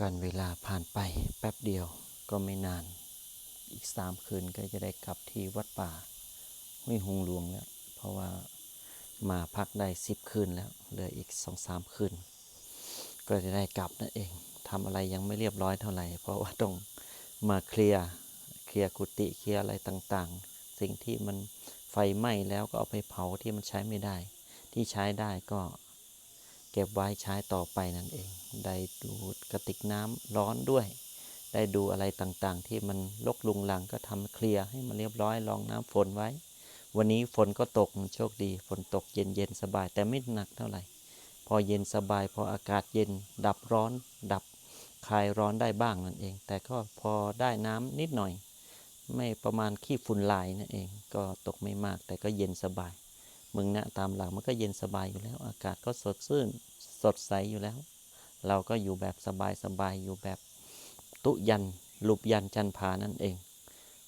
การเวลาผ่านไปแป๊บเดียวก็ไม่นาน อีกสามคืนก็จะได้กลับที่วัดป่าห้วยหงหลวงแล้วเพราะว่ามาพักได้สิบคืนแล้วเหลืออีกสองสามคืน ก็จะได้กลับนั่นเองทำอะไรยังไม่เรียบร้อยเท่าไหร่ เพราะว่าต้องมาเคลียร์เคลียร์กุฏิเคลียร์อะไรต่างๆ สิ่งที่มันไฟไหม้แล้วก็เอาไปเผาที่มันใช้ไม่ได้ ที่ใช้ได้ก็ เก็บไว้ใช้ต่อไปนั่นเอง ได้ดูกระติกน้ำร้อนด้วย ได้ดูอะไรต่างๆ ที่มันลกลุงลังก็ทำเคลียร์ให้มันเรียบร้อยรองน้ำฝนไว้ วันนี้ฝนก็ตกโชคดี ฝนตกเย็นเย็นๆสบายแต่ไม่หนักเท่าไหร่ พอเย็นสบายพออากาศเย็น ดับร้อน ดับคลายร้อนได้บ้างนั่นเอง แต่ก็พอได้น้ำนิดหน่อย ไม่ประมาณขี้ฝุ่นลายนั่นเอง ก็ตกไม่มากแต่ก็เย็นสบาย เมึงนะตามหลักมันก็เย็นสบายอยู่แล้ว อากาศก็สดชื่นสดใสอยู่แล้ว เราก็อยู่แบบสบายสบายอยู่แบบตุยันลุบยันจันพานั่นเอง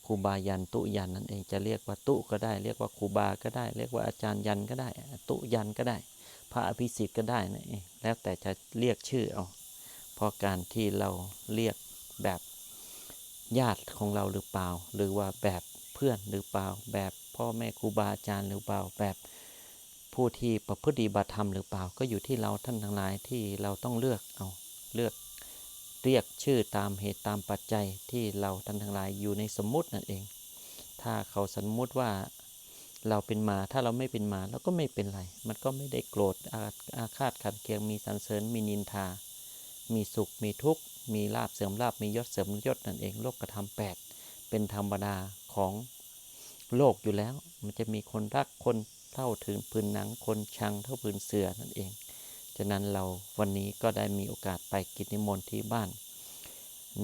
ครูบายันตุยันนั่นเองจะเรียกว่าตุก็ได้ เรียกว่าครูบาก็ได้ เรียกว่าอาจารย์ยันก็ได้ ตุยันก็ได้ พระอภิสิทธิ์ก็ได้นั่นเองแล้วแต่จะเรียกชื่อเอาเพราะการที่เราเรียกแบบญาติของเราหรือเปล่า หรือว่าแบบเพื่อนหรือเปล่าแบบ พ่อแม่ครูบาอาจารย์หรือเปล่าแบบผู้ที่ประพฤติบัติธรรมหรือเปล่า ก็อยู่ที่เราท่านทั้งหลายที่เราต้องเลือกเอาเลือกเรียกชื่อตามเหตุตามปัจจัยที่เราท่านทั้งหลายอยู่ในสมมุตินั่นเอง ถ้าเขาสมมุติว่าเราเป็นมาถ้าเราไม่เป็นมาเราก็ไม่เป็นไร มันก็ไม่ได้โกรธอาอาฆาตขัดเคืองมีสรรเสริญมีนินทา มีสุขมีทุกข์ มีลาบเสื่อมลาบมียศเสื่อมยศนั่นเองโลกกระทำแปดเป็นธรรมดาของ โลกอยู่แล้ว มันจะมีคนรักคนเท่าถึงพื้นหนังคนชังเท่าพื้นเสือนั่นเอง ฉะนั้นเราวันนี้ก็ได้มีโอกาสไปกิจนิมนต์ที่บ้าน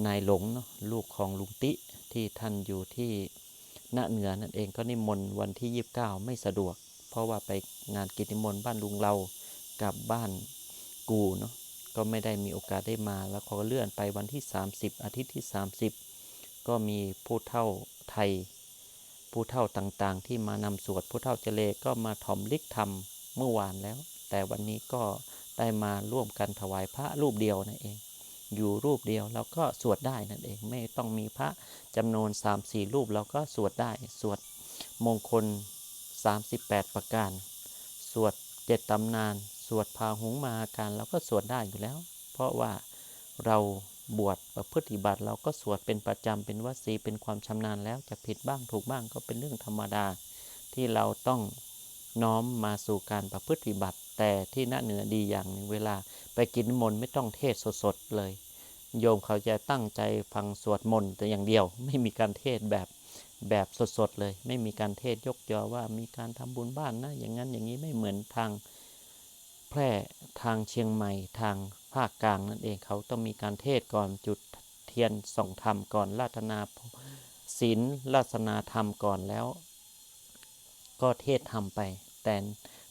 นายหลงเนาะลูกของลุงติที่ท่านอยู่ที่ณเหนือนั่นเองก็นิมนต์วันที่ 29 ไม่สะดวก เพราะว่าไปงานกิจนิมนต์บ้านลุงเรากับบ้านกูเนาะก็ไม่ได้มีโอกาสได้มา แล้วเขาก็เลื่อนไปวันที่ 30 อาทิตย์ที่ 30 ก็มีผู้เท่าไทย ผู้เท่าต่างๆ ที่มานำสวดผู้เท่าเจเลก็มาถอมลิกธรรมเมื่อวานแล้ว แต่วันนี้ก็ได้มาร่วมกันถวายพระรูปเดียวนั่นเอง อยู่รูปเดียวเราก็สวดได้นั่นเอง ไม่ต้องมีพระจำนวน 3-4 รูปเราก็สวดได้ สวดมงคล 38 ประการ สวดเจ็ดตำนาน สวดพาหุงมาการเราก็สวดได้อยู่แล้ว เพราะว่าเรา บวชประพฤติบัติเราก็สวดเป็นประจำเป็นวสีเป็นความชำนาญแล้วจะผิดบ้างถูกบ้างก็เป็นเรื่องธรรมดา ที่เราต้องน้อมมาสู่การประพฤติบัติ แต่ที่น่าเหนือดีอย่างหนึ่งเวลา ไปกินมนต์ไม่ต้องเทศสดๆเลย โยมเขาจะตั้งใจฟังสวดมนต์แต่อย่างเดียวไม่มีการเทศแบบแบบสดๆเลย ไม่มีการเทศยกยอว่ามีการทำบุญบ้านนะอย่างนั้นอย่างนี้ไม่เหมือนทางแพร่ทางเชียงใหม่ทาง ภาคกลางนั่นเองเขาต้องมีการเทศก่อนจุดเทียนส่องธรรมก่อนราตนาศีลราสนาธรรมก่อนแล้ว ก็เทศทำไป แต่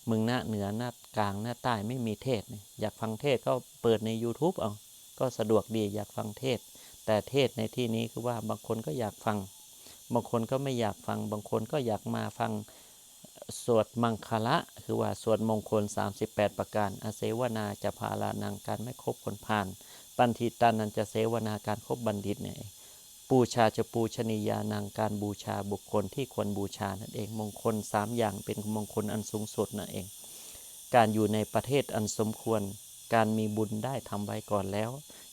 เมึงหน้าเหนือหน้ากลางหน้าใต้ไม่มีเทศนี่อยากฟังเทศก็เปิดใน YouTube เอาก็สะดวกดีอยากฟังเทศ แต่เทศในที่นี้คือว่าบางคนก็อยากฟัง บางคนก็ไม่อยากฟัง บางคนก็อยากมาฟัง สวดมังคละ คือว่าสวดมงคล 38 ประการอาเสวนาจะพาลานังการไม่ครบคนผ่าน ปันทิตานันจะเสวนาการครบบัณฑิตเนี่ยปูชาจะปูชนียานังการบูชาบุคคลที่ควรบูชานั่นเอง มงคลสามอย่างเป็นมงคลอันสูงสุดนั่นเอง การอยู่ในประเทศอันสมควร การมีบุญได้ทำไว้ก่อนแล้ว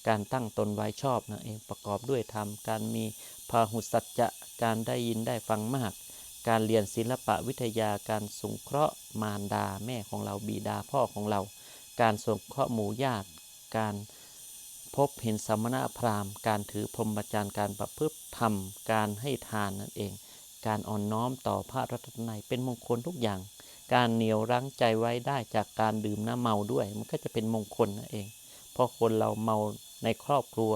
การตั้งตนไว้ชอบนั่นเองประกอบด้วยธรรม การมีพาหุสัจจะ การได้ยินได้ฟังมาก การเรียนศิลปะวิทยาการสงเคราะห์มารดาแม่ของเราบิดาพ่อของเรา การสงเคราะห์หมู่ญาติ การพบเห็นสมณะพราหมณ์ การถือพรหมจรรย์การประพฤติธรรม การให้ทานนั่นเอง การอ่อนน้อมต่อพระรัตนัยเป็นมงคลทุกอย่าง การเหนียวรั้งใจไว้ได้จากการดื่มน้ำเมาด้วย มันก็จะเป็นมงคลนั่นเอง เพราะคนเราเมาในครอบครัว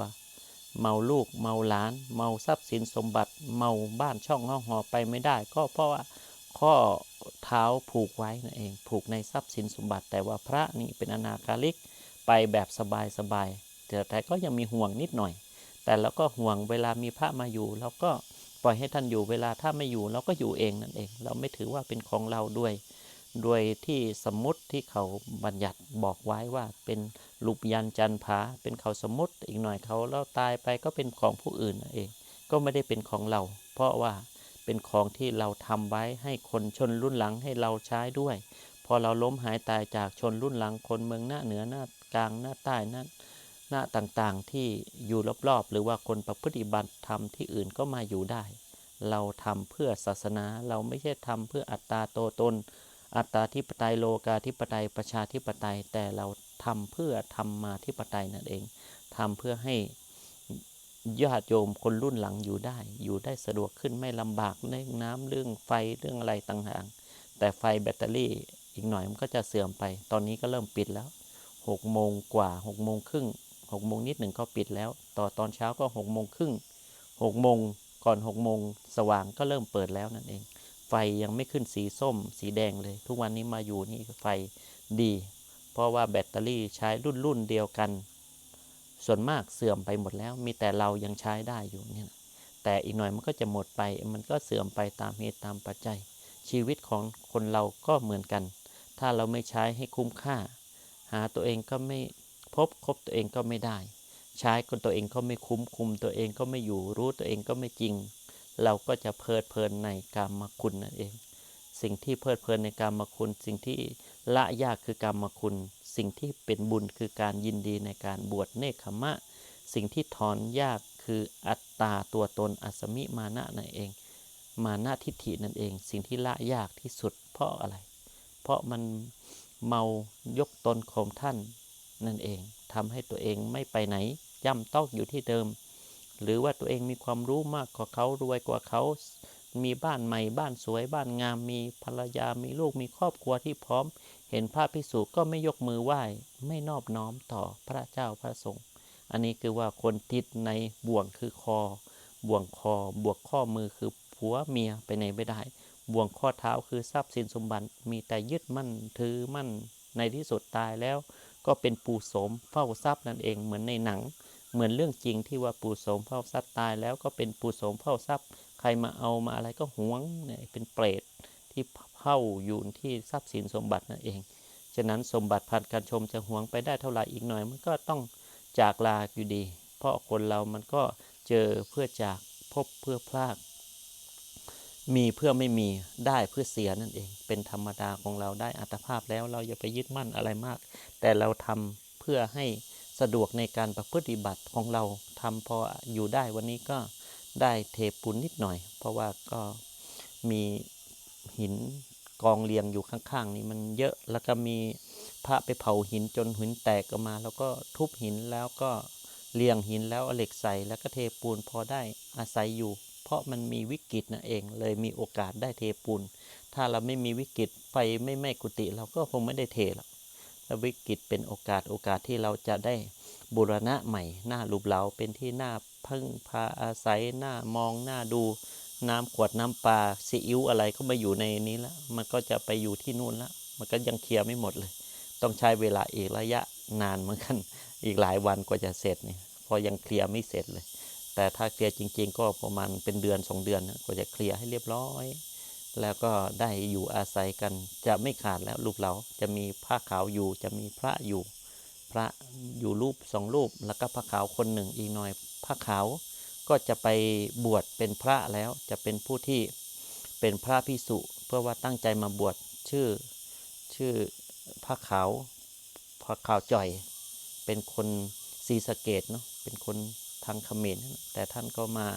เมาลูกเมาหลาน เมาทรัพย์สินสมบัติเมาบ้านช่องห้องหอไปไม่ได้ ก็เพราะว่าข้อเท้าผูกไว้นั่นเอง ผูกในทรัพย์สินสมบัติ แต่ว่าพระนี่เป็นอนาคาลิกไปแบบสบายสบายๆแต่ก็ยังมีห่วงนิดหน่อย แต่เราก็ห่วงเวลามีพระมาอยู่เราก็ปล่อยให้ท่านอยู่เวลาถ้าไม่อยู่เราก็อยู่เองนั่นเอง เราไม่ถือว่าเป็นของเราด้วย โดยที่สมมุติที่เขาบัญญัติบอกไว้ว่าเป็นรูปยันจันผาเป็นเขาสมมุติอีกหน่อยเขาแล้วตายไปก็เป็นของผู้อื่นนั่นเอง ก็ไม่ได้เป็นของเรา เพราะว่าเป็นของที่เราทำไว้ให้คนชนรุ่นหลังให้เราใช้ด้วย พอเราล้มหายตายจากชนรุ่นหลังคนเมืองหน้าเหนือหน้ากลางหน้าใต้หน้าหน้าต่างๆที่อยู่รอบๆหรือว่าคนประพฤติบัติธรรมที่อื่นก็มาอยู่ได้ เราทำเพื่อศาสนาเราไม่ใช่ทำเพื่ออัตตาโตตน อัตตาธิปไตยโลกาธิปไตยประชาธิปไตย แต่เราทำเพื่อธรรมาธิปไตยนั่นเองทำเพื่อให้ญาติโยมคนรุ่นหลังอยู่ได้ อยู่ได้สะดวกขึ้นไม่ลำบากเรื่องน้ำเรื่องไฟเรื่องอะไรต่างๆแต่ไฟแบตเตอรี่อีกหน่อยมันก็จะเสื่อมไป ตอนนี้ก็เริ่มปิดแล้วหกโมงกว่าหกโมงครึ่งหกโมงนิดหนึ่งก็ปิดแล้ว ต่อตอนเช้าก็หกโมงครึ่งหกโมงก่อนหกโมงสว่างก็เริ่มเปิดแล้วนั่นเอง ไฟยังไม่ขึ้นสีส้ม สีแดงเลย ทุกวันนี้มาอยู่นี่ไฟดี เพราะว่าแบตเตอรี่ใช้รุ่นรุ่นเดียวกัน ส่วนมากเสื่อมไปหมดแล้ว มีแต่เรายังใช้ได้อยู่เนี่ยแต่อีกหน่อยมันก็จะหมดไป มันก็เสื่อมไปตามเหตุตามปัจจัย ชีวิตของคนเราก็เหมือนกัน ถ้าเราไม่ใช้ให้คุ้มค่า หาตัวเองก็ไม่พบคบตัวเองก็ไม่ได้ ใช้คนตัวเองก็ไม่คุ้มคุมตัวเองก็ไม่อยู่รู้ตัวเองก็ไม่จริง เราก็จะเพลิดเพลินในกามมคุณนั่นเอง สิ่งที่เพลิดเพลินในกามมคุณ สิ่งที่ละยากคือกามมคุณ สิ่งที่เป็นบุญคือการยินดีในการบวชเนคขมะ สิ่งที่ถอนยากคืออัตตาตัวตนอัสมิมานะนั่นเอง มานะทิฏฐินั่นเอง สิ่งที่ละยากที่สุดเพราะอะไร เพราะมันเมายกตนของท่านนั่นเองทำให้ตัวเองไม่ไปไหนย่ำต้องอยู่ที่เดิม หรือว่าตัวเองมีความรู้มากกว่าเขารวยกว่าเขา มีบ้านใหม่บ้านสวยบ้านงาม มีภรรยามีลูกมีครอบครัวที่พร้อม เห็นพระพิสุก็ไม่ยกมือไหว้ ไม่นอบน้อมต่อพระเจ้าพระสงฆ์อันนี้คือว่าคนติดในบ่วงคือคอ บ่วงคอ บวกข้อมือคือผัวเมียไปไหนไม่ได้ บ่วงข้อเท้าคือทรัพย์สินสมบัติมีแต่ยึดมั่นถือมั่นในที่สุดตายแล้ว ก็เป็นปูโสมเฝ้าทรัพย์นั่นเองเหมือนในหนัง เหมือนเรื่องจริงที่ว่าปู่โสมเฝ้าทรัพย์ตายแล้วก็เป็นปู่โสมเฝ้าทรัพย์ ใครมาเอามาอะไรก็หวงเนี่ยเป็นเปรตที่เฝ้าอยู่ที่ทรัพย์สินสมบัตินั่นเอง ฉะนั้นสมบัติพันการชมจะหวงไปได้เท่าไหร่อีกหน่อยมันก็ต้องจากลาอยู่ดี เพราะคนเรามันก็เจอเพื่อจากพบเพื่อพลาก มีเพื่อไม่มีได้เพื่อเสียนั่นเอง เป็นธรรมดาของเราได้อัตภาพแล้วเราอย่าไปยึดมั่นอะไรมาก แต่เราทำเพื่อให้ สะดวกในการประพฤติบัติของเราทำพออยู่ได้วันนี้ก็ได้เทปูนนิดหน่อย เพราะว่าก็มีหินกองเรียงอยู่ข้างๆ นี่มันเยอะแล้วก็มีพระไปเผาหินจนหินแตกออกมา แล้วก็ทุบหินแล้วก็เรียงหินแล้วเอาเหล็กใส่แล้วก็เทปูนพอได้อาศัยอยู่ เพราะมันมีวิกฤตนั่นเอง เลยมีโอกาสได้เทปูน ถ้าเราไม่มีวิกฤตไฟไม่ไหม้กุฏิเราก็คงไม่ได้เทหรอกแล้ ววิกฤตเป็นโอกาสโอกาสที่เราจะได้บูรณะใหม่หน้ารูปเราเป็นที่หน้าพึ่งพาอาศัยหน้ามองหน้าดูน้ำขวดน้ำปลาซีอิ๊วอะไรก็มาอยู่ในนี้แล้วมันก็จะไปอยู่ที่นู่นแล้วมันก็ยังเคลียร์ไม่หมดเลย ต้องใช้เวลาอีกระยะนานเหมือนกันอีกหลายวันกว่าจะเสร็จเนี่ยเพอยังเคลียร์ไม่เสร็จเลย แต่ถ้าเคลียร์จริง ๆ ก็ประมาณเป็นเดือนสองเดือนกว่าจะเคลียร์ให้เรียบร้อย แล้วก็ได้อยู่อาศัยกันจะไม่ขาดแล้วลูกเราจะมีผ้าขาวอยู่จะมีพระอยู่ พระอยู่รูปสองรูปแล้วก็พระขาวคนหนึ่งอีกหน่อยพระขาวก็จะไปบวชเป็นพระแล้วจะเป็นผู้ที่เป็นพระพิสุเพื่อว่าตั้งใจมาบวชชื่อชื่อพระขาวพระขาวจ่อย เป็นคนศรีสะเกดเนาะเป็นคนทางเขมรแหละแต่ท่านก็มา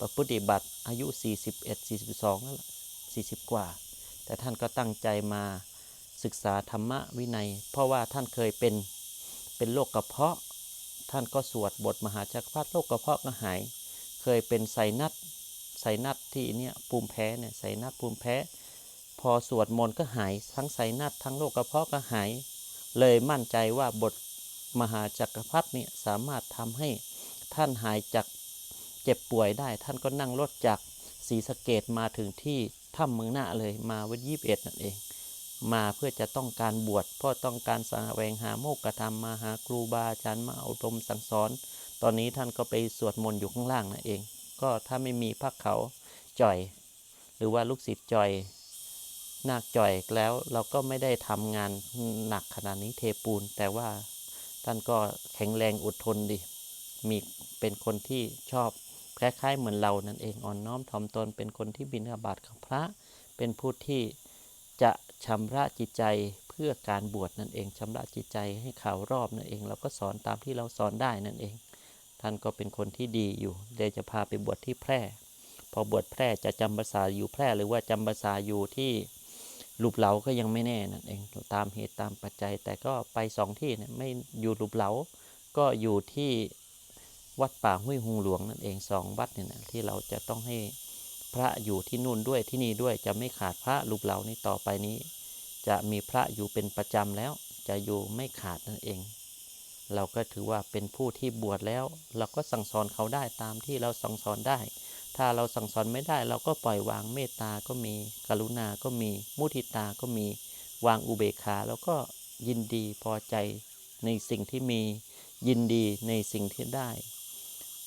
ประพฤติบัติอายุ 41 42นั่นแหละ 40 กว่า แต่ท่านก็ตั้งใจมาศึกษาธรรมะวินัย เพราะว่าท่านเคยเป็นเป็นโรคกระเพาะ ท่านก็สวดบทมหาจักรพรรดิโรคกระเพาะก็หาย เคยเป็นไซนัสไซนัสที่เนี่ยภูมิแพ้เนี่ยไซนัสภูมิแพ้ พอสวดมนต์ก็หาย ทั้งไซนัสทั้งโรคกระเพาะก็หาย เลยมั่นใจว่าบทมหาจักรพรรดิเนี่ยสามารถทำให้ท่านหายจากเจ็บป่วยได้ ท่านก็นั่งรถจากศรีสะเกดมาถึงที่ ถ้ำเมืองหน้าเลยมาวันยี่สิบเอ็ดนั่นเอง มาเพื่อจะต้องการบวชเพราะต้องการแวงหาโมกขธรรมมาหาครูบาอาจารย์มาอบรมสั่งสอน ตอนนี้ท่านก็ไปสวดมนต์อยู่ข้างล่างนั่นเอง ก็ถ้าไม่มีพระเขาจ่อย หรือว่าลูกศิษย์จ่อยนาคจ่อยแล้วเราก็ไม่ได้ทำงานหนักขนาดนี้เทปูน แต่ว่าท่านก็แข็งแรงอดทนดี มีเป็นคนที่ชอบ คล้ายๆเหมือนเรานั่นเองอ่อนน้อมถ่อมตนเป็นคนที่บิณฑบาตกับพระ เป็นผู้ที่จะชำระจิตใจเพื่อการบวชนั่นเองชำระจิตใจให้ข่าวรอบนั่นเอง เราก็สอนตามที่เราสอนได้นั่นเอง ท่านก็เป็นคนที่ดีอยู่เดี๋ยวจะพาไปบวชที่แพร่ พอบวชแพร่จะจำภาษาอยู่แพร่ หรือว่าจำภาษาอยู่ที่ลูบเหลาก็ยังไม่แน่นั่นเองตามเหตุตามปัจจัย แต่ก็ไปสองที่เนี่ยไม่อยู่ลูบเหลาก็อยู่ที่ วัดป่าห้วยหงหลวงนั่นเองสองวัดเนี่ยนะที่เราจะต้องให้พระอยู่ที่นู่นด้วยที่นี่ด้วยจะไม่ขาดพระลูบเหล่านี้ต่อไปนี้ จะมีพระอยู่เป็นประจำแล้ว จะอยู่ไม่ขาดนั่นเอง เราก็ถือว่าเป็นผู้ที่บวชแล้ว เราก็สั่งสอนเขาได้ตามที่เราสั่งสอนได้ ถ้าเราสั่งสอนไม่ได้ เราก็ปล่อยวางเมตตาก็มี กรุณาก็มี มุทิตาก็มีวางอุเบกขาแล้วก็ยินดีพอใจในสิ่งที่มียินดีในสิ่งที่ได้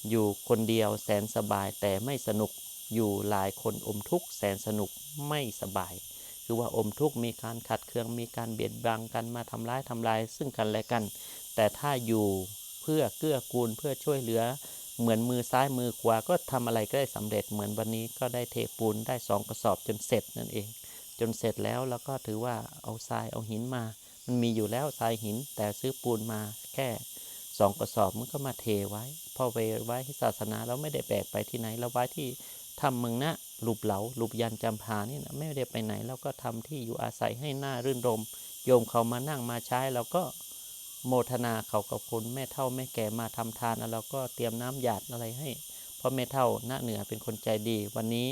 อยู่คนเดียวแสนสบายแต่ไม่สนุก อยู่หลายคนอมทุกข์แสนสนุกไม่สบาย คือว่าอมทุกข์มีการขัดเคืองมีการเบียดบังกันมาทำร้ายทำลายซึ่งกันและกัน แต่ถ้าอยู่เพื่อเกื้อกูลเพื่อช่วยเหลือ เหมือนมือซ้ายมือขวาก็ทำอะไรก็ได้สำเร็จเหมือนวันนี้ก็ได้เทปูนได้สองกระสอบจนเสร็จนั่นเอง จนเสร็จแล้วแล้วก็ถือว่าเอาทรายเอาหินมา มันมีอยู่แล้วทรายหินแต่ซื้อปูนมาแค่ สองกระสอบมันก็มาเทไว้ พอไปไว้ที่ศาสนาเราไม่ได้แบกไปที่ไหนเราไว้ที่ทำเมืองนะลูบเหลาลูบยันจำพานี่นะไม่ได้ไปไหนเราก็ทำที่อยู่อาศัยให้หน้ารื่นรม โยมเขามานั่งมาใช้เราก็โมทนาเขากับคุณแม่เท่าแม่แก่มาทำทานแล้วเราก็เตรียมน้ำหยาดอะไรให้เพราะแม่เท่าหน้าเหนือเป็นคนใจดี วันนี้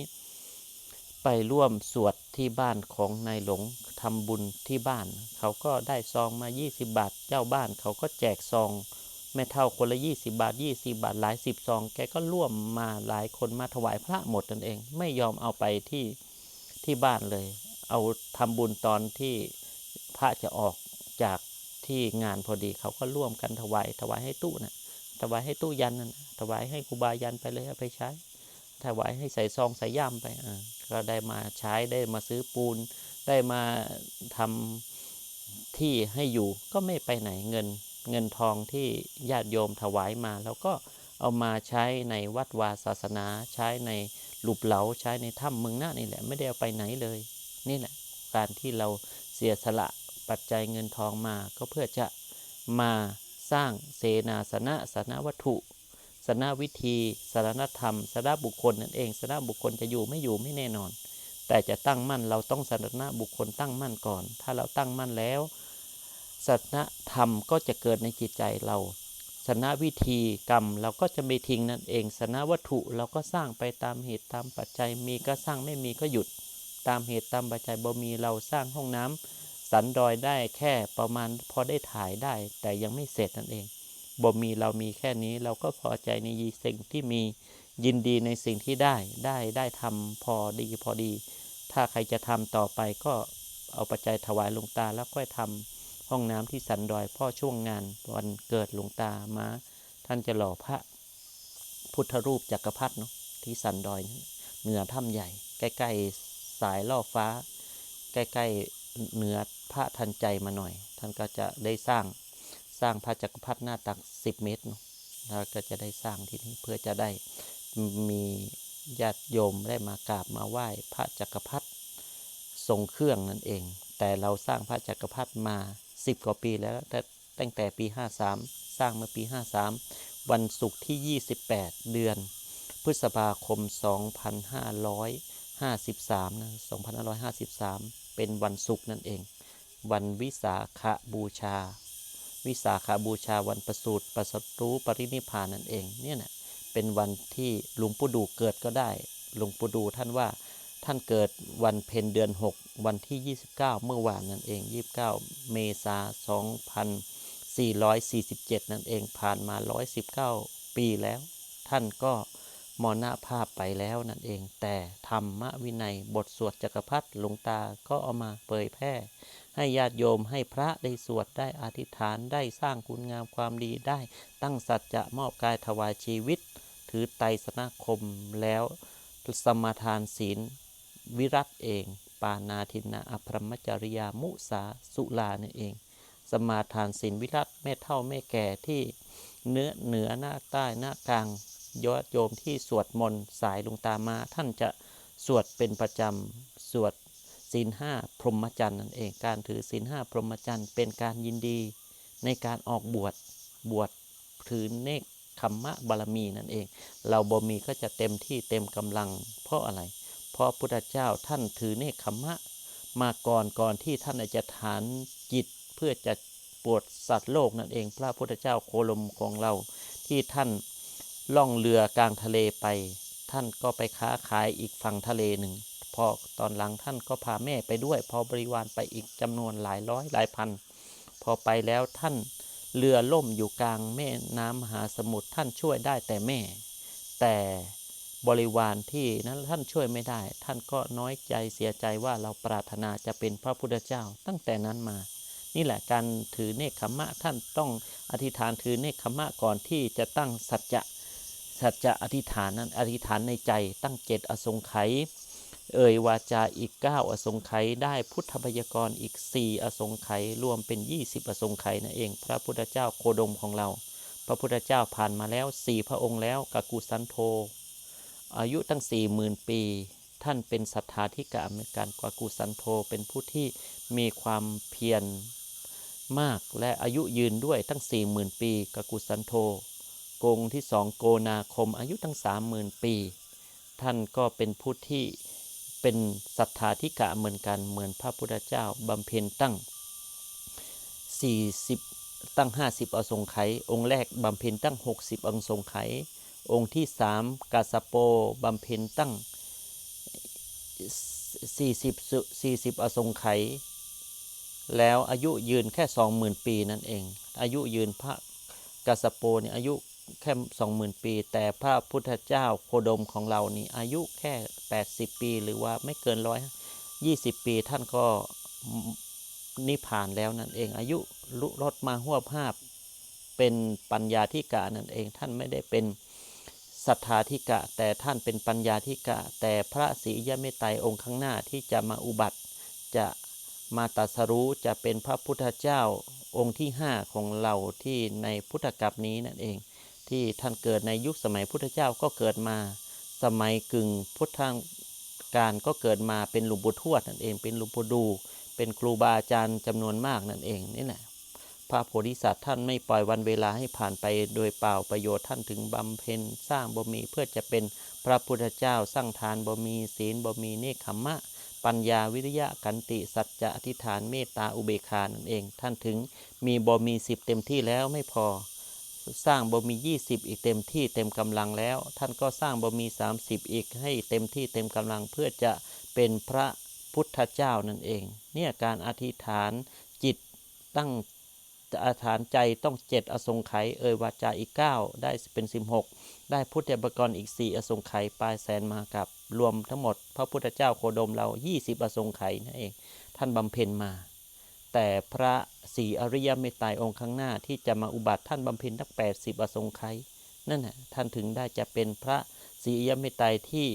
ไปร่วมสวดที่บ้านของนายหลงทำบุญที่บ้าน เขาก็ได้ซองมา 20 บาท เจ้าบ้านเขาก็แจกซอง แม่เท่าคนละ 20 บาท 20 บาทหลายสิบซอง แกก็ร่วมมาหลายคนมาถวายพระหมดนั่นเอง ไม่ยอมเอาไปที่ที่บ้านเลย เอาทำบุญตอนที่พระจะออกจากที่งานพอดีเขาก็ร่วมกันถวายถวายให้ตู้นะถวายให้ตู้ยันนะถวายให้ครูบายันไปเลยเอาไปใช้ ถวายให้ใส่ซองใส่ย่ามไปอ่าก็ได้มาใช้ได้มาซื้อปูน ได้มาทำที่ให้อยู่ก็ไม่ไปไหนเงิน เงินทองที่ญาติโยมถวายมา แล้วก็เอามาใช้ในวัดวาศาสนา ใช้ในหลุบเหลาใช้ในถ้ำเมืองหน้านี่แหละไม่ได้เอาไปไหนเลย นี่แหละ การที่เราเสียสละปัจจัยเงินทองมาก็เพื่อจะมาสร้างเสนาสนะสนะวัตถุสนะวิธีสารธรรมสนะบุคคลนั่นเองสนะบุคคลจะอยู่ไม่อยู่ไม่แน่นอน แต่จะตั้งมั่นเราต้องสารณะบุคคลตั้งมั่นก่อน ถ้าเราตั้งมั่นแล้ว สนธรรมก็จะเกิดในจิตใจเราสนวิธีกรรมเราก็จะไม่ทิ้งนั่นเองสนวัตถุเราก็สร้างไปตามเหตุตามปัจจัยมีก็สร้างไม่มีก็หยุด ตามเหตุตามปัจจัยบ่มีเราสร้างห้องน้ำสันดอยได้แค่ประมาณพอได้ถ่ายได้ แต่ยังไม่เสร็จนั่นเองบ่มีเรามีแค่นี้เราก็พอใจในสิ่งที่มียินดีในสิ่งที่ได้ได้ได้ทำพอดีพอดี ถ้าใครจะทำต่อไปก็เอาปัจจัยถวายลงตาแล้วค่อยทำ ห้องน้ำที่สันดอยพ่อช่วงงานวันเกิดหลวงตามาท่านจะหล่อพระพุทธรูปจักรพรรดิเนาะที่สันดอยเหนือถ้ำใหญ่ ใกล้ๆสายล่อฟ้า ใกล้ๆเหนือพระทันใจมาหน่อย ท่านก็จะได้สร้างสร้างพระจักรพรรดิหน้าตัก10เมตรเนอะแล้วก็จะได้สร้างที่นี้เพื่อจะได้มีญาติโยมได้มากราบมาไหว้พระจักรพรรดิทรงเครื่องนั่นเอง แต่เราสร้างพระจักรพรรดิมา 10 กว่าปีแล้วแต่ตั้งแต่ปี 53 สร้างเมื่อปี 53 วันศุกร์ที่ 28 เดือน พฤษภาคม 2553นะ2553 เป็นวันศุกร์นั่นเอง วันวิสาขบูชา วิสาขบูชาวันประสูติประสรู้ปรินิพพานนั่นเองเนี่ยนะเป็นวันที่หลวงปู่ดูเกิดก็ได้ หลวงปู่ดูท่านว่า ท่านเกิดวันเพ็ญเดือน 6 วันที่ 29 เมื่อวานนั่นเอง 29 เมษา2447 นั่นเองผ่านมา 119 ปีแล้ว ท่านก็มรณภาพไปแล้วนั่นเอง แต่ธรรมวินัยบทสวดจักรพรรดิหลวงตาก็เอามาเผยแพร่ ให้ญาติโยมให้พระได้สวดได้อธิษฐานได้สร้างคุณงามความดีได้ ตั้งสัจจะมอบกายถวายชีวิต ถือไตรสนาคมแล้วสมาทานศีล วิรัตเอง ปานาทินาอภรมจริยามุสาสุลานั่นเอง สมาทานศีลวิรัตแม่เท่าแม่แก่ที่เนื้อเหนือหน้าใต้หน้ากลางยอดโยมที่สวดมนต์สายลวงตามา ท่านจะสวดเป็นประจำ สวดศีลห้าพรหมจรรย์นั่นเอง การถือศีลห้าพรหมจรรย์เป็นการยินดี ในการออกบวชบวชถือเนกขมมะบารมีนั่นเอง เราบ่มีก็จะเต็มที่เต็มกำลังเพราะอะไร เพราะพุทธเจ้าท่านถือเนคขมมะมาก่อนก่อนที่ท่านจจะฐานจิตเพื่อจะปวดสัตว์โลกนั่นเอง พระพุทธเจ้าโคลมของเราที่ท่านล่องเรือกลางทะเลไป ท่านก็ไปค้าขายอีกฝั่งทะเลหนึ่งพอตอนหลังท่านก็พาแม่ไปด้วย พอบริวารไปอีกจำนวนหลายร้อยหลายพัน พอไปแล้วท่านเรือล่มอยู่กลางแม่น้ำมหาสมุทรท่านช่วยได้แต่แม่ แต่ บริวารที่นั้นท่านช่วยไม่ได้ ท่านก็น้อยใจเสียใจว่าเราปรารถนาจะเป็นพระพุทธเจ้า ตั้งแต่นั้นมา นี่แหละการถือเนคขมะท่านต้องอธิษฐานถือเนคขมะก่อนที่จะตั้งสัจจะสัจจะอธิษฐานนั้นอธิษฐานในใจตั้งเจ็ดอสงไขยเอ่ยวาจาอีก 9 อสงไขยได้พุทธพยากรอีก 4 อสงไขยรวมเป็น 20 อสงไขยนั่นเอง พระพุทธเจ้าโคดมของเรา พระพุทธเจ้าผ่านมาแล้ว 4 พระองค์แล้วกากุสันโธ อายุตั้งสี่หมื่นปี ท่านเป็นศรัทธาธิกะเมริกันกวากุสันโธเป็นผู้ที่มีความเพียรมากและอายุยืนด้วยตั้งสี่หมื่นปีกกุสันโธโกงที่สองโกนาคมอายุตั้งสามหมื่นปี ท่านก็เป็นผู้ที่เป็นศรัทธาธิกะเหมือนกันเหมือนพระพุทธเจ้าบำเพ็ญตั้ง 40 ตั้ง 50 อสงไขยองค์แรกบำเพ็ญตั้ง 60อสงไขย องค์ที่สามกาสโปบำเพ็ญตั้ง 40สุ40 อสงไขยแล้วอายุยืนแค่ 20,000 ปีนั่นเอง อายุยืนพระกาสโปเนี่ยอายุแค่ 20,000 ปี แต่พระพุทธเจ้าโคดมของเรานี่อายุแค่ 80 ปี หรือว่าไม่เกินร้อย20ปีท่านก็นิพพานแล้วนั่นเอง อายุลุลดมาหัวภาพเป็นปัญญาธิกานั่นเองท่านไม่ได้เป็น ศรัทธาธิกะ แต่ท่านเป็นปัญญาธิกะ แต่พระศรียะเมตไตรองค์ข้างหน้าที่จะมาอุบัติ จะมาตัสรู้จะเป็นพระพุทธเจ้าองค์ที่ห้าของเราที่ในพุทธกัปนี้นั่นเอง ที่ท่านเกิดในยุคสมัยพุทธเจ้าก็เกิดมา สมัยกึ่งพุทธการก็เกิดมาเป็นหลวงปู่ทวดนั่นเอง เป็นหลวงปู่ดู เป็นครูบาอาจารย์จำนวนมากนั่นเองนี่แหละ พระโพธิสัตว์ท่านไม่ปล่อยวันเวลาให้ผ่านไปโดยเปล่าประโยชน์ท่านถึงบำเพ็ญสร้างบ่มีเพื่อจะเป็นพระพุทธเจ้าสร้างทานบ่มีศีลบ่มีเนคขมะ ปัญญาวิริยะกันติสัจจะอธิษฐานเมตตาอุเบกขานั่นเอง ท่านถึงมีบ่มีสิบเต็มที่แล้วไม่พอ สร้างบ่มี 20 อีกเต็มที่เต็มกำลังแล้ว ท่านก็สร้างบ่มี 30 อีกให้เต็มที่เต็มกำลังเพื่อจะเป็นพระพุทธเจ้านั่นเอง เนี่ยการอธิษฐานจิตตั้ง อธิษฐานใจต้องเจ็ดอสงไขยเอ่ยวาจาอีก 9 ได้เป็น16ได้พุทธบกรอีก 4 อสงไขยปลายแสนมากับรวมทั้งหมด พระพุทธเจ้าโคดมเรา 20 อสงไขยนั่นเอง ท่านบำเพ็ญมา แต่พระศรีอริยเมตไตรองค์ข้างหน้าที่จะมาอุบัติท่านบำเพ็ญตั้ง80 อสงไขยนั่นแหะท่านถึงได้จะเป็นพระศรีอริยเมตไตรที่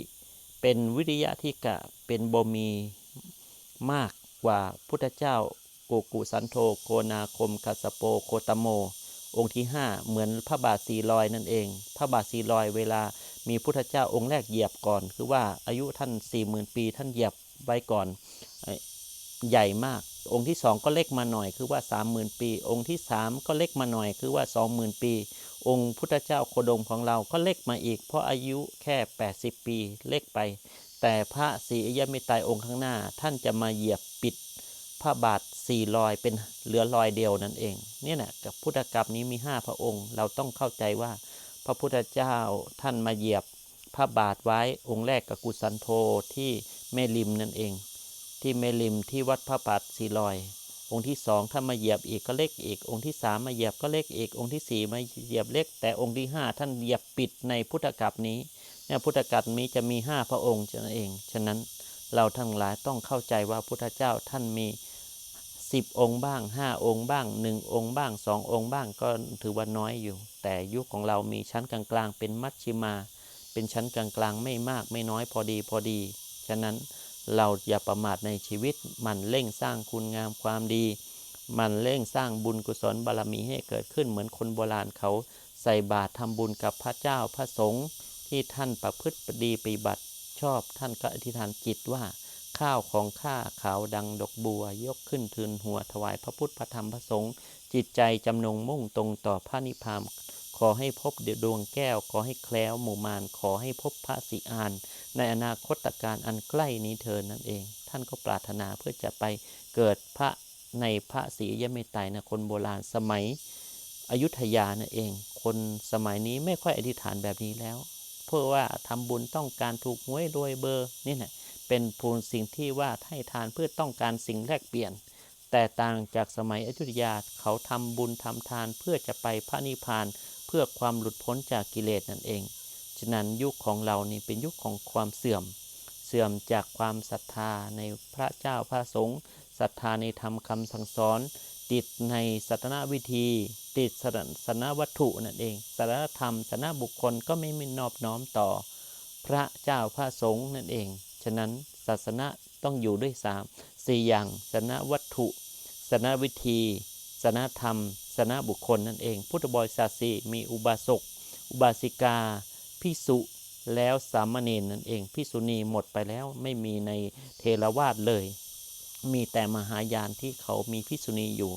เป็นวิริยะที่กะเป็นบ่มีมากกว่าพุทธเจ้า โกกุสันโธโกนาคมกัสสโปโคตโม องค์ที่ 5 เหมือนพระบาทสีลอยนั่นเอง พระบาทสีลอยเวลามีพุทธเจ้าองค์แรกเหยียบก่อน คือว่าอายุท่าน40,000 ปีท่านเหยียบไว้ก่อนใหญ่มาก องค์ที่ 2 ก็เล็กมาหน่อยคือว่า 30,000 ปี องค์ที่ 3 ก็เล็กมาหน่อยคือว่า 20,000 ปี องค์พุทธเจ้าโคดมของเราก็เล็กมาอีก เพราะอายุแค่ 80 ปีเล็กไป แต่พระศรีอริยเมตไตรองค์ข้างหน้าท่านจะมาเหยียบปิด พระบาทสี่รอยเป็นเหลือรอยเดียวนั่นเองเนี่ยนะกับพุทธกรรมนี้มีห้าพระองค์ เราต้องเข้าใจว่า พระพุทธเจ้าท่านมาเหยียบพระบาทไว้องค์แรกกับกุสันโธที่แม่ริมนั่นเอง ที่แม่ริมที่วัดพระบาทสี่รอย องค์ที่สองท่านมาเหยียบอีกก็เล็กอีก องค์ที่สามมาเหยียบก็เล็กอีกองค์ที่สี่มาเหยียบเล็ก แต่องค์ที่ห้าท่านเหยียบปิดในพุทธกรรมนี้เนี่ยพุทธกรรมนี้จะมีห้าพระองค์นั่นเอง ฉะนั้นเราทั้งหลายต้องเข้าใจว่าพุทธเจ้าท่านมี สิบองค์บ้างห้าองค์บ้างหนึ่งองค์บ้างสององค์บ้างก็ถือว่าน้อยอยู่ แต่ยุคของเรามีชั้นกลางๆ เป็นมัชชิมา เป็นชั้นกลางๆ ไม่มากไม่น้อยพอดีพอดี ฉะนั้นเราอย่าประมาทในชีวิต มันเร่งสร้างคุณงามความดี มันเร่งสร้างบุญกุศลบารมีให้เกิดขึ้นเหมือนคนโบราณเขาใส่บาตรทำบุญกับพระเจ้าพระสงฆ์ที่ท่านประพฤติดีปฏิบัติชอบท่านก็อธิษฐานจิตว่า ข้าวของข้าขาวดังดอกบัว ยกขึ้นทืนหัวถวายพระพุทธพระธรรมพระสงฆ์จิตใจจำนงมุ่งตรงต่อพระนิพพานขอให้พบเดวงแก้ว ขอให้แคล้วหมู่มานขอให้พบพระสีอาน ในอนาคตการอันใกล้นี้เธอนั่นเอง ท่านก็ปรารถนาเพื่อจะไปเกิดพระในพระศรียะเมตไตรนะคนโบราณสมัยอยุธยานั่นเอง คนสมัยนี้ไม่ค่อยอธิษฐานแบบนี้แล้ว เพื่อว่าทำบุญต้องการถูกหวยรวยเบอร์นี่แหละ เป็นพูนสิ่งที่ว่าให้ทานเพื่อต้องการสิ่งแลกเปลี่ยน แต่ต่างจากสมัยอยุธยาเขาทำบุญทำทานเพื่อจะไปพระนิพพาน เพื่อความหลุดพ้นจากกิเลสนั่นเอง ฉะนั้นยุคของเรานี่เป็นยุคของความเสื่อม เสื่อมจากความศรัทธาในพระเจ้าพระสงฆ์ศรัทธาในธรรมคำสั่งสอน ติดในสัตนวิธี ติดสนวัตถุนั่นเองสารธรรมสนบุคคลก็ไม่มีนอบน้อมต่อ พระเจ้าพระสงฆ์นั่นเอง ฉะนั้นศาสนาต้องอยู่ด้วยสามสี่อย่างศาสนาวัตถุศาสนาวิธีศาสนาธรรมศาสนาบุคคลนั่นเอง พุทธบริษัทสี่มีอุบาสก อุบาสิกาพิสุแล้วสามเณรนั่นเองพิสุณีหมดไปแล้วไม่มีในเทรวาสเลย มีแต่มหายานที่เขามีพิสุณีอยู่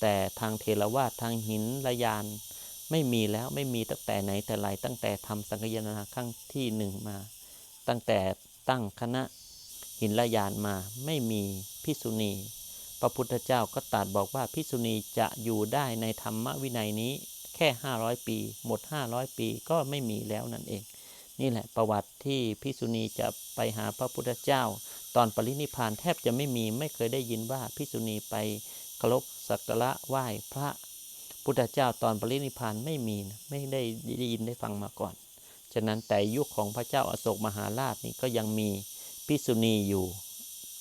แต่ทางเทรวาสทางหินละยาน ไม่มีแล้วไม่มีตั้งแต่ไหนแต่ไรตั้งแต่ทำสังฆยนาครั้งที่หนึ่งมา ตั้งแต่ ตั้งคณะหินละยานมาไม่มีพิสุณี พระพุทธเจ้าก็ตรัสบอกว่าพิสุณีจะอยู่ได้ในธรรมวินัยนี้แค่ 500 ปี หมด 500 ปีก็ไม่มีแล้วนั่นเอง นี่แหละประวัติที่พิสุณีจะไปหาพระพุทธเจ้า ตอนปรินิพานแทบจะไม่มีไม่เคยได้ยินว่าพิสุณีไปเคารพสักการะไหว้พระพุทธเจ้าตอนปรินิพานไม่มีไม่ได้ได้ยินได้ฟังมาก่อน ฉะนั้นแต่ยุคของพระเจ้าอาโศกมหาราชนี่ก็ยังมีพิสุณีอยู่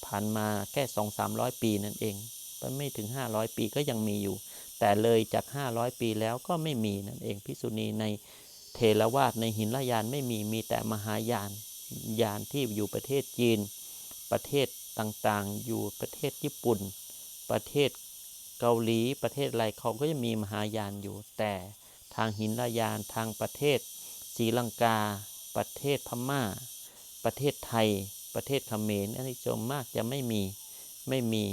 ผ่านมาแค่สองสามร้อยปีนั่นเองไม่ถึง 500 ปีก็ยังมีอยู่ แต่เลยจาก 500 ปีแล้วก็ไม่มีนั่นเองพิสุณีในเทรวาสในหินละยานไม่มีมีแต่มหายานยานที่อยู่ประเทศจีน ประเทศต่างๆ อยู่ประเทศญี่ปุ่น ประเทศเกาหลีประเทศอะไรเขาก็จะมีมหายานอยู่ แต่ทางหินละยานทางประเทศ ศรีลังกา ประเทศพม่า ประเทศไทย ประเทศเขมรอันนี้จมมากจะไม่มีไม่มี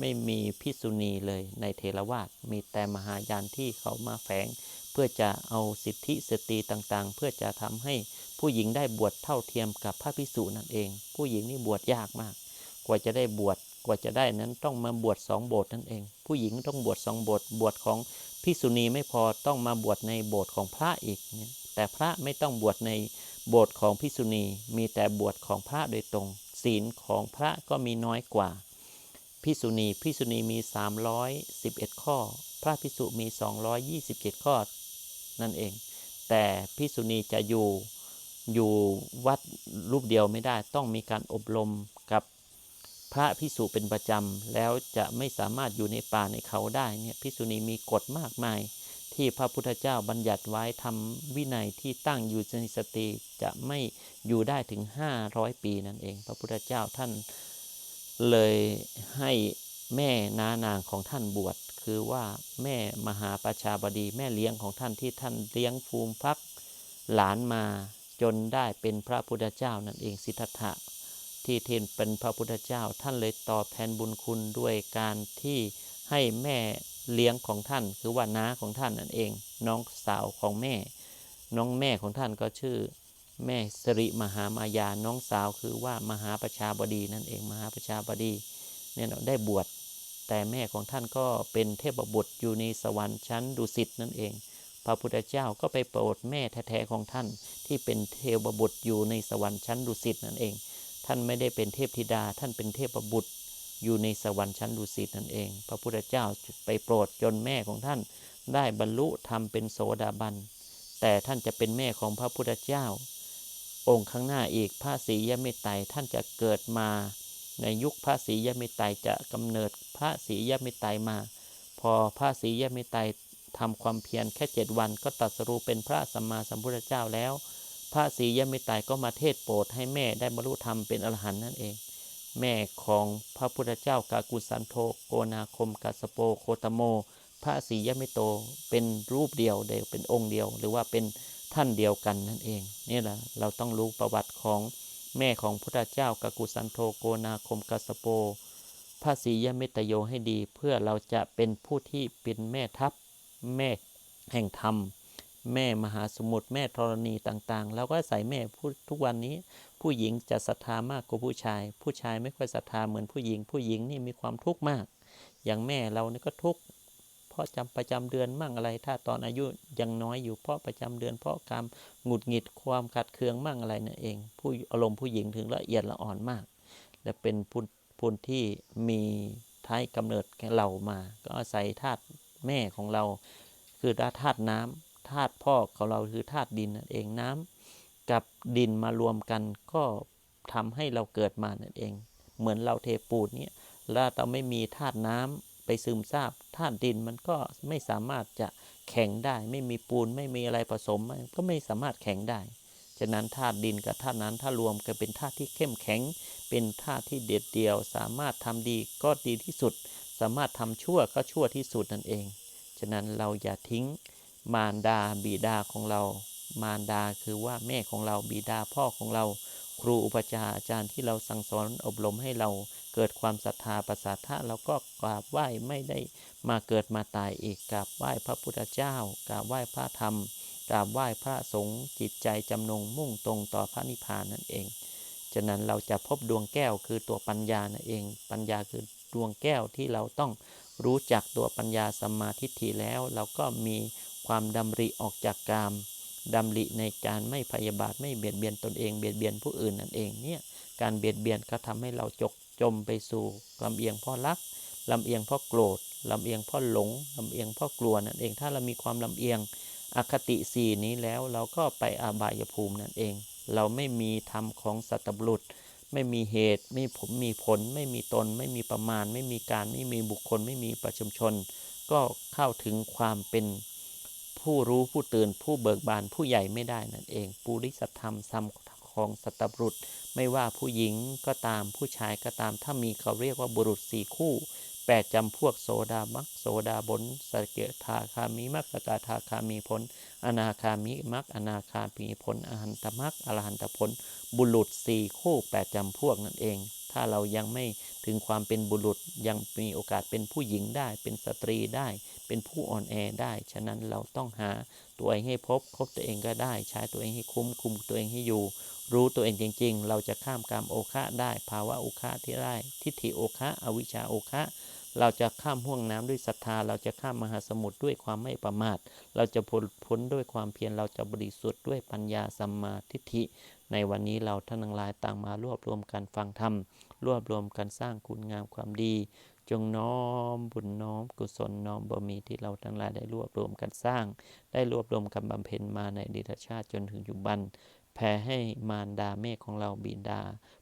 ไม่มีพิสุณีเลยในเทรวาสมีแต่มหายานที่เขามาแฝง เพื่อจะเอาสิทธิสตรีต่างๆ เพื่อจะทำให้ผู้หญิงได้บวชเท่าเทียมกับพระพิสุนั่นเอง ผู้หญิงนี่บวชยากมาก กว่าจะได้บวชกว่าจะได้นั้นต้องมาบวชสองโบสถ์นั่นเอง ผู้หญิงต้องบวชสองโบสถ์บวชของพิสุณีไม่พอต้องมาบวชในโบสถ์ของพระอีกเนี่ย แต่พระไม่ต้องบวชในโบสถ์ของพิสุณีมีแต่บวชของพระโดยตรง ศีลของพระก็มีน้อยกว่าพิสุณีพิสุณีมี 311 ข้อ พระพิสุมี 227 ข้อ นั่นเอง แต่พิสุณีจะอยู่อยู่วัดรูปเดียวไม่ได้ ต้องมีการอบรมกับพระพิสุเป็นประจำ แล้วจะไม่สามารถอยู่ในป่าในเขาได้เนี่ยพิสุณีมีกฎมากมาย ที่พระพุทธเจ้าบัญญัติไว้ทำวินัยที่ตั้งอยู่ในสติจะไม่อยู่ได้ถึง 500 ปีนั่นเอง พระพุทธเจ้าท่านเลยให้แม่นานางของท่านบวชคือว่าแม่มหาประชาบดีแม่เลี้ยงของท่านที่ท่านเลี้ยงภูมิพักหลานมาจนได้เป็นพระพุทธเจ้านั่นเองสิทธัตถะที่เทนเป็นพระพุทธเจ้า ท่านเลยตอบแทนบุญคุณด้วยการที่ให้แม่ เลี้ยงของท่าน คือว่าน้าของท่านนั่นเอง น้องสาวของแม่ น้องแม่ของท่านก็ชื่อ แม่สริมหามายาน้องสาวคือว่ามหาประชาบดีนั่นเองมหาประชาบดีเนี่ยได้บวชแต่แม่ของท่านก็เป็นเทพบุตรอยู่ในสวรรค์ชั้นดุสิตนั่นเอง พระพุทธเจ้าก็ไปโปรดแม่แท้ๆของท่านที่เป็นเทพบุตรอยู่ในสวรรค์ชั้นดุสิตนั่นเอง ท่านไม่ได้เป็นเทพธิดา ท่านเป็นเทพบุตร อยู่ในสวรรค์ชั้นดุสิตนั่นเอง พระพุทธเจ้าไปโปรดจนแม่ของท่านได้บรรลุธรรมเป็นโสดาบัน แต่ท่านจะเป็นแม่ของพระพุทธเจ้า องค์ข้างหน้าอีกพระศรียมิไตรท่านจะเกิดมาในยุคพระศรียมิไตรจะกำเนิดพระศรียมิไตรมา พอพระศรียมิไตรทำความเพียรแค่เจ็ดวันก็ตรัสรู้เป็นพระสัมมาสัมพุทธเจ้าแล้ว พระศรียมิไตรก็มาเทศโปรดให้แม่ได้บรรลุธรรมเป็นอรหันต์นั่นเอง แม่ของพระพุทธเจ้ากากุสันโธโกนาคมกัสโปโคตโม พระศรียะเมโตเป็นรูปเดียวเดียวเป็นองค์เดียว หรือว่าเป็นท่านเดียวกันนั่นเองนี่แหละเราต้องรู้ประวัติของแม่ของพุทธเจ้ากากุสันโธโกนาคมกัสโปพระศรียะเมตโยให้ดี เพื่อเราจะเป็นผู้ที่เป็นแม่ทัพแม่แห่งธรรม แม่มหาสมุทรแม่ธรณีต่างๆ เราก็ใส่แม่พูดทุกวันนี้ ผู้หญิงจะศรัทธามากกว่าผู้ชาย ผู้ชายไม่ค่อยศรัทธาเหมือนผู้หญิง ผู้หญิงนี่มีความทุกข์มาก อย่างแม่เรานี่ก็ทุกข์เพราะจำประจำเดือนมั่งอะไร ถ้าตอนอายุยังน้อยอยู่เพราะประจำเดือนเพราะกรรมหงุดหงิดความขัดเคืองมั่งอะไรนั่นเอง ผู้อารมณ์ผู้หญิงถึงละเอียดละอ่อนมาก และเป็นผู้ผู้ที่มีท้ายกำเนิดเรามา ก็อาศัยธาตุแม่ของเรา คือธาตุน้ำ ธาตุพ่อของเราคือธาตุดินนั่นเองน้ำกับดินมารวมกันก็ทำให้เราเกิดมานั่นเอง เหมือนเราเทปูนเนี่ยแล้วเราไม่มีธาตุน้ำไปซึมซาบธาตุดินมันก็ไม่สามารถจะแข็งได้ ไม่มีปูนไม่มีอะไรผสมก็ไม่สามารถแข็งได้ฉะนั้นธาตุดินกับธาตุน้ำถ้ารวมกันเป็นธาตุที่เข้มแข็ง เป็นธาตุที่เด็ดเดียว สามารถทำดีก็ดีที่สุด สามารถทำชั่วก็ชั่วที่สุดนั่นเอง ฉะนั้นเราอย่าทิ้ง มารดาบิดาของเรา มารดาคือว่าแม่ของเราบิดาพ่อของเรา ครูอุปชาอาจารย์ที่เราสั่งสอนอบรมให้เราเกิดความศรัทธาประสาทะเราก็กราบไหว้ไม่ได้มาเกิดมาตายอีกกราบไหว้พระพุทธเจ้ากราบไหว้พระธรรมกราบไหว้พระสงฆ์จิตใจจำนงมุ่งตรงต่อพระนิพพานนั่นเอง ฉะนั้นเราจะพบดวงแก้วคือตัวปัญญานั่นเอง ปัญญาคือดวงแก้วที่เราต้องรู้จักตัวปัญญาสัมมาทิฏฐิแล้ว เราก็มี ความดำริออกจากกามดำริในการไม่พยาบาทไม่เบียดเบียนตนเองเบียดเบียนผู้อื่นนั่นเองเนี่ยการเบียดเบียนก็ทำให้เราจกจมไปสู่ลำเอียงเพราะรักลำเอียงเพราะโกรธลำเอียงเพราะหลงลำเอียงเพราะกลัวนั่นเอง ถ้าเรามีความลำเอียงอคติสี่นี้แล้วเราก็ไปอาบายภูมินั่นเอง เราไม่มีธรรมของสัตบุรุษ ไม่มีเหตุ ไม่ผมมีผล ไม่มีตน ไม่มีประมาณ ไม่มีการ ไม่มีบุคคล ไม่มีประชุมชน ก็เข้าถึงความเป็น ผู้รู้ผู้ตื่นผู้เบิกบานผู้ใหญ่ไม่ได้นั่นเอง ปุริสธรรมธรรมของสัตบุรุษ ไม่ว่าผู้หญิงก็ตามผู้ชายก็ตามถ้ามีเขาเรียกว่าบุรุษสี่คู่แปดจำพวกโสดามักโสดาบนสเกทาคามิมักสกาทาคามีผล อนาคามิมักอนาคามีผลอหันตมักอรหันตผล บุรุษสี่คู่แปดจำพวกนั่นเอง ถ้าเรายังไม่ถึงความเป็นบุรุษยังมีโอกาสเป็นผู้หญิงได้ เป็นสตรีได้ เป็นผู้อ่อนแอได้ ฉะนั้นเราต้องหาตัวเองให้พบคบตัวเองก็ได้ ใช้ตัวเองให้คุ้มคุมตัวเองให้อยู่ รู้ตัวเองจริง ๆ เราจะข้ามกรรมโอคะได้ ภาวะโอคะที่ได้ ทิฏฐิโอคะ อวิชชาโอคะเราจะข้ามห่วงน้ำด้วยศรัทธา เราจะข้ามมหาสมุทรด้วยความไม่ประมาท เราจะพ้นพ้นด้วยความเพียร เราจะบริสุทธิ์ด้วยปัญญาสัมมาทิฏฐิ ในวันนี้เราท่านทั้งหลายต่างมารวบรวมกันฟังธรรม รวบรวมกันสร้างคุณงามความดี จงน้อมบุญน้อมกุศลน้อมบารมีที่เราทั้งหลายได้รวบรวมกันสร้าง ได้รวบรวมกันบำเพ็ญมาในดีตชาติจนถึงยุบันแผ่ให้มารดาแม่ของเราบิดา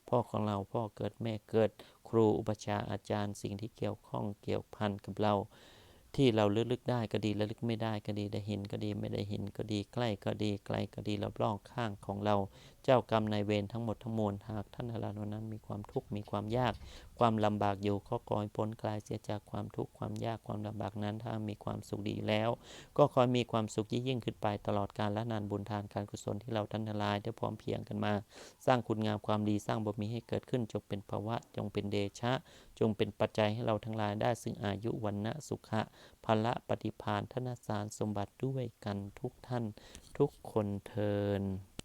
พ่อของเราพ่อเกิดแม่เกิด ครูอุปชาอาจารย์สิ่งที่เกี่ยวข้องเกี่ยวพันกับเราที่เราลึกลึกได้ก็ดีระลึกไม่ได้ก็ดีได้เห็นก็ดีไม่ได้เห็นก็ดีใกล้ก็ดีไกลก็ดีรอบรอบข้างของเรา เจ้ากรรมนายเวรทั้งหมดทั้งมวลหากท่านอารานนั้นมีความทุกข์มีความยาก ความลำบากอยู่ก็ขอให้พ้นคลายเสียจากความทุกข์ความยากความลำบากนั้นถ้ามีความสุขดีแล้ว ก็ขอให้มีความสุขยิ่งยิ่งขึ้นไปตลอดกาลและนานบุญทานการกุศลที่เราท่านทั้งหลายได้พร้อมเพียงกันมา สร้างคุณงามความดีสร้างบารมีให้เกิดขึ้นจงเป็นภาวะจงเป็นเดชะ จงเป็นปัจจัยให้เราทั้งหลายได้ซึ่งอายุวันนะสุขะพละปฏิพานธนสารสมบัติด้วยกันทุกท่าน ทุกคนเทิน